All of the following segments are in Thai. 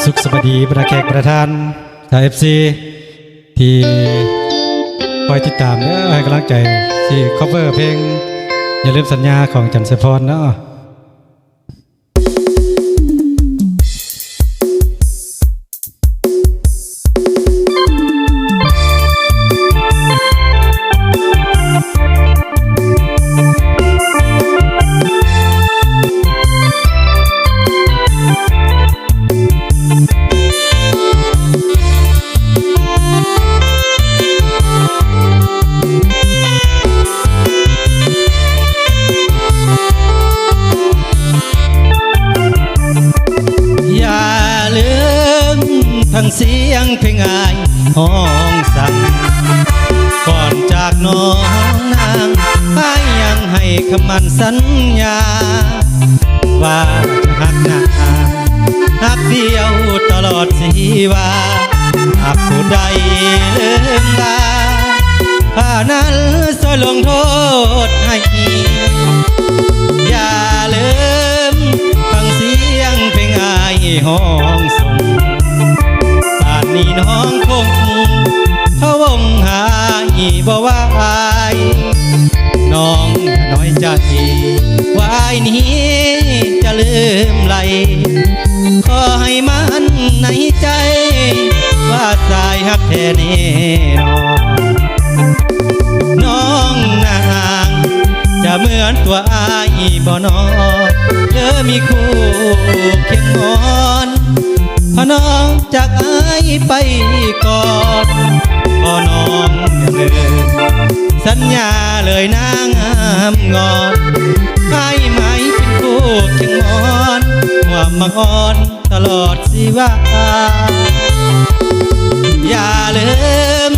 สุขสวัสดีประแขกประธานชาวเอฟซีที่คอยติดตามและให้กำลังใจที่ cover เพลง อย่าลืมสัญญาของจันทร์สพรเนาะังเสียงเพลงอายห้องสั่งก่อนจากน้องนางอายยังให้คำมั่นสัญญา ว่าจะหักหน้าหักเดียวตลอดสีวาหากผู้ใดลืมลาผ้านั้นสวยลงโทษให้อย่าลืมฟังเสียงเพลงอายห้อง บ่ว่าอายน้องน้อยใจวายนี้จะลืมไหลขอให้มันในใจ ว่าสายหักแท้แน่นอนน้องนางจะเหมือนตัวอายบ่นอเธอมีคู่เคียงนอนพอน้องจากอายไปก่อน พอน้องอย่าลืมสัญญาเลยนางงามงอนอายไหมเป็นคู่เคียงนอนหัวมังอ่อนตลอดสิว่าอย่าลืม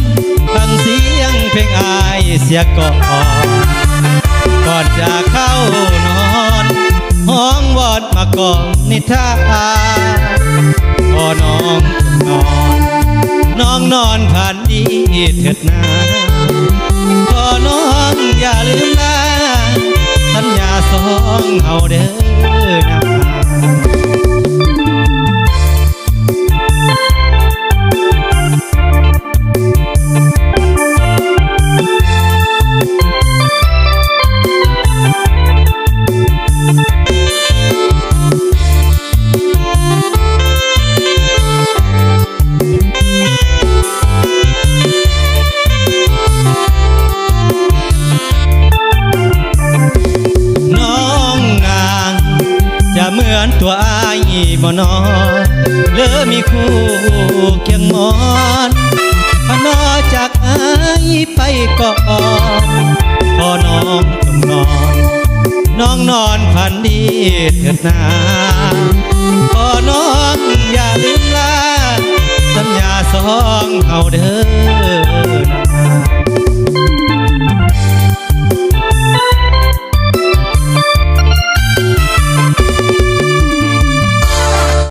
ฟังเสียงเพลงอายเสียก่อนก่อนจะเข้านอนห้องวอดมาก่องนิทาพอน้องนอน องนอนผ่านดีเถิดนาพอน้องอย่าลืมนะ เหมือนตัวอ้ายบ่นอนเลือมีคู่เคียงมอนพนอจากอ้ายไปก่อนพอน้องต้องนอน น้องนอนพันดีเถิดนาพอน้องอย่าลืมลาสัญญาสองเฮาเด้อ